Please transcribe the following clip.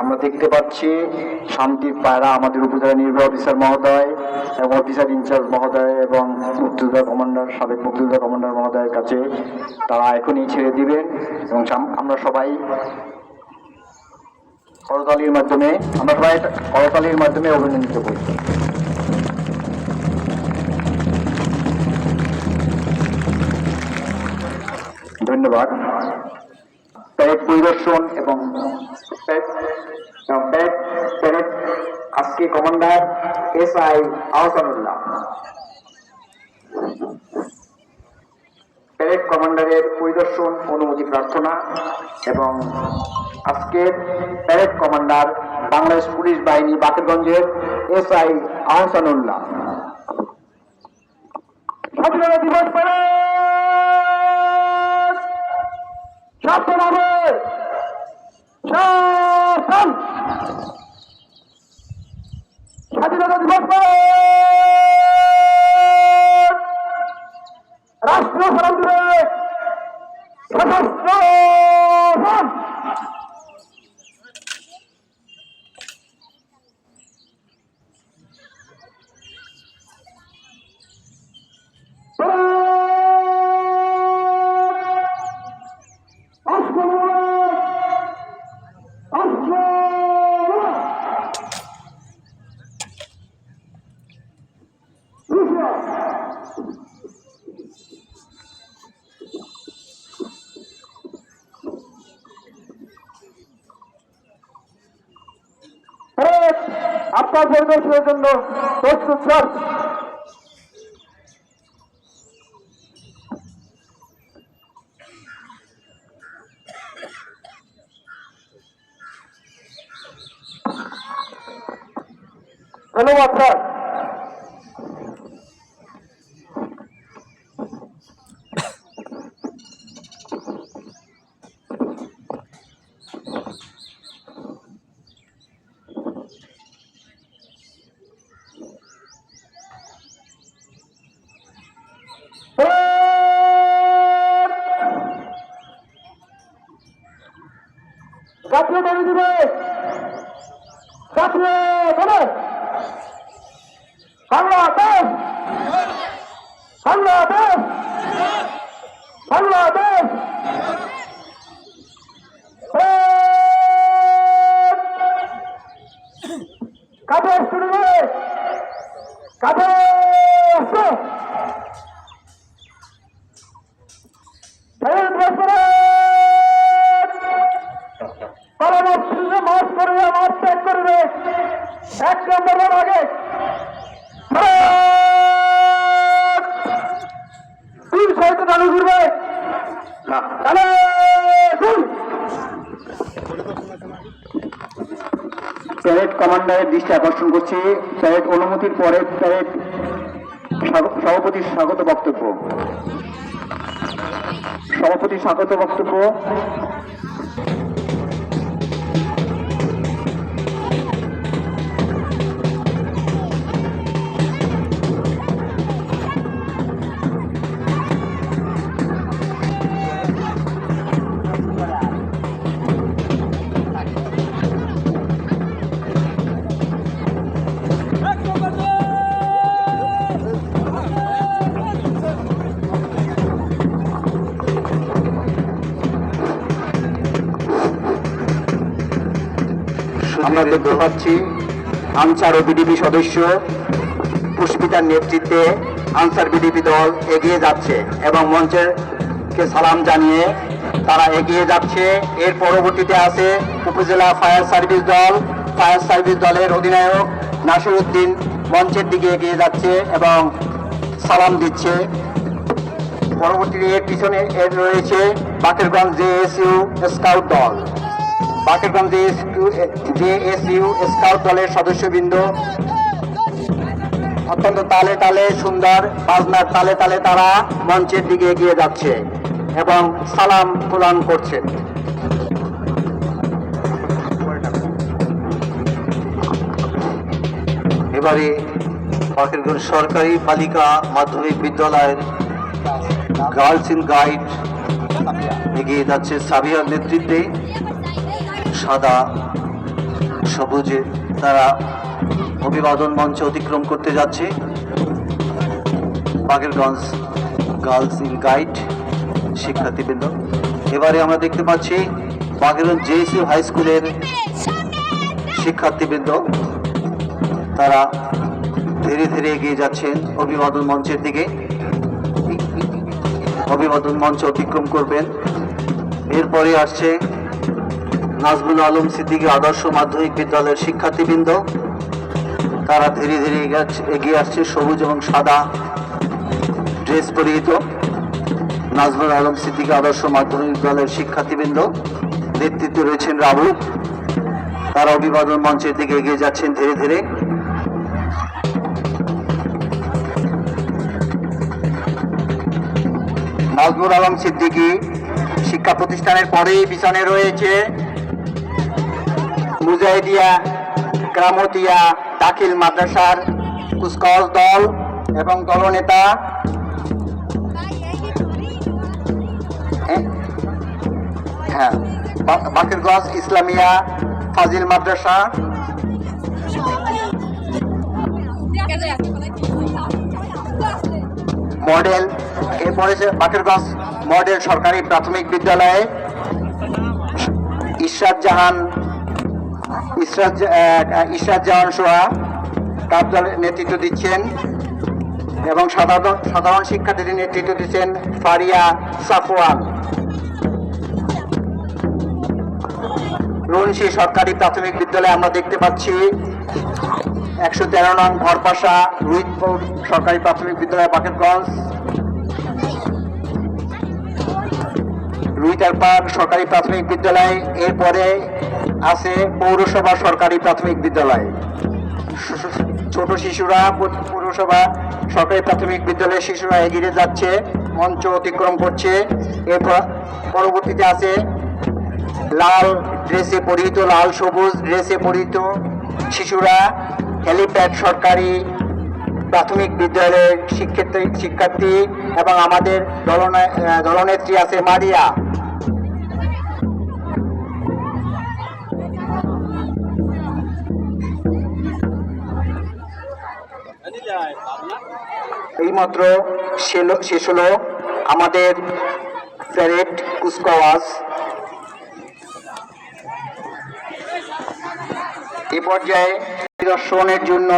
আমরা দেখতে পাচ্ছি শান্তির পায়রা আমাদের উপজেলা নির্বাহী অফিসার মহোদয় এবং অফিসার ইনচার্জ মহোদয় এবং মুক্তিযোদ্ধা কমান্ডার, সাবেক মুক্তিযোদ্ধা কমান্ডার মহোদয়ের কাছে তারা এখনই ছেড়ে দিবেন এবং আমরা সবাই করতালির মাধ্যমে, আমরা সবাই করতালির মাধ্যমে অভিনন্দিত করি। ধন্যবাদ। প্যারেড পরিদর্শন এবং আজকে commander S I Ahsanullah. Parade কমান্ডারের পরিদর্শন অনুমতি প্রার্থনা এবং আজকের প্যারেড কমান্ডার বাংলাদেশ পুলিশ বাহিনী বাকেরগঞ্জের এস আই আহসানুল্লাহ। স্বাধীনতা দিবস প্যারেড সাবধান শাসন স্বাধীনতা দিবস আপনার পরিদর্শনের জন্য প্রস্তুত স্যার ধন্যবাদ স্যার জাতীয় দাবি দিবস। জাতীয় দাবি বাংলাদেশ। বাংলাদেশ। বাংলাদেশ। চালু করবে তাহলে প্যারেড কমান্ডারের দৃষ্টি আকর্ষণ করছি। প্যারেড অনুমতির পরে প্যারেড সভাপতির স্বাগত বক্তব্য। সভাপতির স্বাগত বক্তব্য। আমরা দেখতে পাচ্ছি। আনসার ও বিডিপি সদস্য পুষ্পিতার নেতৃত্বে আনসার বিডিপি দল এগিয়ে যাচ্ছে এবং মঞ্চের কে সালাম জানিয়ে তারা এগিয়ে যাচ্ছে। এর পরবর্তীতে আছে উপজেলা ফায়ার সার্ভিস দল। ফায়ার সার্ভিস দলের অধিনায়ক নাসির উদ্দিন মঞ্চের দিকে এগিয়ে যাচ্ছে এবং সালাম দিচ্ছে। পরবর্তীতে এর পিছনে এর রয়েছে বাকেরগঞ্জ জেএসইউ স্কাউট দল। বাকেরগঞ্জ জেএসইউ স্কাউট দলের সদস্যবৃন্দ। অত্যন্ত তালে তালে সুন্দর বাজনার তালে তালে তারা মঞ্চের দিকে এগিয়ে যাচ্ছে এবং সালাম প্রদান করছে এবারে ফকিরগঞ্জ সরকারি বালিকা মাধ্যমিক বিদ্যালয়ের গার্লস ইন গাইড এগিয়ে যাচ্ছে সাবিয়ার নেতৃত্বে। সাদা, সবুজে তারা অভিবাদন মঞ্চ অতিক্রম করতে যাচ্ছে। বাগেরগঞ্জ গার্লস ইন গাইড শিক্ষার্থীবৃন্দ, এবারে আমরা দেখতে পাচ্ছি বাগেরগঞ্জ জেএসইউ হাই স্কুলের শিক্ষার্থীবৃন্দ। তারা ধীরে ধীরে এগিয়ে যাচ্ছেন অভিবাদন মঞ্চের দিকে। অভিবাদন মঞ্চ অতিক্রম করবেন। এরপরে আসছে নাজমুল আলম সিদ্দিকী আদর্শ মাধ্যমিক বিদ্যালয়ের শিক্ষার্থীবৃন্দ। তারা ধীরে ধীরে এগিয়ে আসছে- সবুজ এবং সাদা ড্রেস পরিহিত। নাজমুল আলম সিদ্দিকী আদর্শ মাধ্যমিক বিদ্যালয়ের শিক্ষার্থীবৃন্দ। নেতৃত্বে রয়েছেন রাবু। তারা অভিবাদন মঞ্চের দিকে এগিয়ে যাচ্ছেন ধীরে ধীরে। নাজমুল আলম সিদ্দিকী শিক্ষা প্রতিষ্ঠানের পরেই পিছনে রয়েছে। মুজাহিদিয়া গ্রামতিয়া দাখিল মাদ্রাসার কুচকাওয়াজ দল এবং দলনেতা। হ্যাঁ, হ্যাঁ। ইসলামিয়া ফাজিল মাদ্রাসা। মডেল এরপরে বাকেরগঞ্জ মডেল সরকারি প্রাথমিক বিদ্যালয়ে। ইশরাত জাহান ইশরাত জাহান সোহা তার নেতৃত্ব দিচ্ছেন এবং সাধারণ সাধারণ শিক্ষার্থীদের নেতৃত্ব দিচ্ছেন ফারিয়া সাফওয়ান। রুনশি সরকারি প্রাথমিক বিদ্যালয়ে আমরা দেখতে পাচ্ছি একশো তেরো নং ভরপাশা রুইতপুর সরকারি প্রাথমিক বিদ্যালয় বাকেরগঞ্জ। রুইটার পার্ক সরকারি প্রাথমিক বিদ্যালয় এরপরে আছে পৌরসভা সরকারি প্রাথমিক বিদ্যালয়। ছোট শিশুরা পৌরসভা সরকারি প্রাথমিক বিদ্যালয়ের শিশুরা এগিয়ে যাচ্ছে, মঞ্চ অতিক্রম করছে। এরপর পরবর্তীতে আছে লাল ড্রেসে পরিহিত, লাল সবুজ ড্রেসে পরিহিত শিশুরা হেলিপ্যাড সরকারি প্রাথমিক বিদ্যালয়ের শিক্ষার্থী শিক্ষার্থী এবং আমাদের দলনে- দলনেত্রী আছে মারিয়া। এইমাত্র শেষ হলো আমাদের ফেরেট কুচকাওয়াজ এ পর্যায়ে দর্শনের জন্য